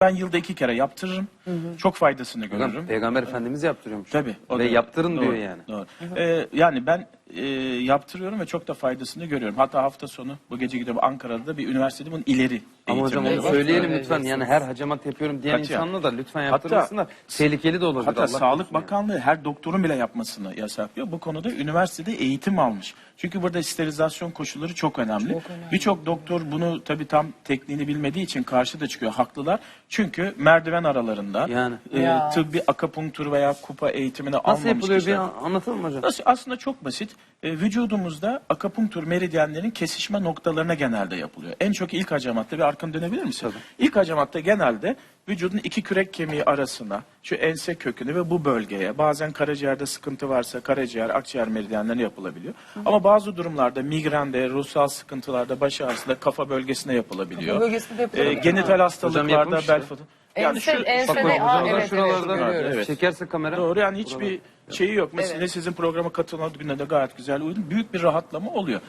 Ben yılda iki kere yaptırırım. Çok faydasını görürüm. Peygamber Efendimiz yaptırıyormuş. Tabii. o Ve da- yaptırın doğru, diyor yani. Doğru. Ee, yani ben e, yaptırıyorum ve çok da faydasını görüyorum. Hatta hafta sonu bu gece gidiyorum Ankara'da da bir üniversitede bunun ileri Ama hocam eğitimleri onu var. söyleyelim lütfen. Yani her hacamat yapıyorum diyen Katiyen. insanla da lütfen Hatta- yaptırmasınlar. Tehlikeli de olabilir. Hatta Allah Sağlık korusun yani. Bakanlığı her doktorun bile yapmasını yasaklıyor. Bu konuda üniversitede eğitim almış. Çünkü burada sterilizasyon koşulları çok önemli. Birçok doktor bunu tabii tam tekniğini bilmediği için karşı da çıkıyor. Haklılar. Çünkü merdiven aralarında Yani. e, Ya. tıbbi akupunktur veya kupa eğitimini Nasıl almamış yapılıyor bir kişiler. an- anlatır mı hocam? Nasıl? Aslında çok basit. E, vücudumuzda akupunktur meridyenlerin kesişme noktalarına genelde yapılıyor. En çok ilk hacamatta bir arkanı dönebilir misin? Tabii. İlk hacamatta genelde vücudun iki kürek kemiği arasına, şu ense kökünü ve bu bölgeye, bazen karaciğerde sıkıntı varsa karaciğer, akciğer meridyenlerine yapılabiliyor. Ama bazı durumlarda migrende, ruhsal sıkıntılarda, baş ağrısında kafa bölgesine yapılabiliyor. Kafa bölgesinde de yapılıyor. E, genital hastalıklarda, bel fıtığı. Ense, ensede, Bak hocam, aa, evet, evet, şuralarda görüyoruz. Evet. çekerse kamera. Doğru yani hiçbir şeyi yok. Mesela sizin programa katılma gününe de gayet güzel uygun. Büyük bir rahatlama oluyor.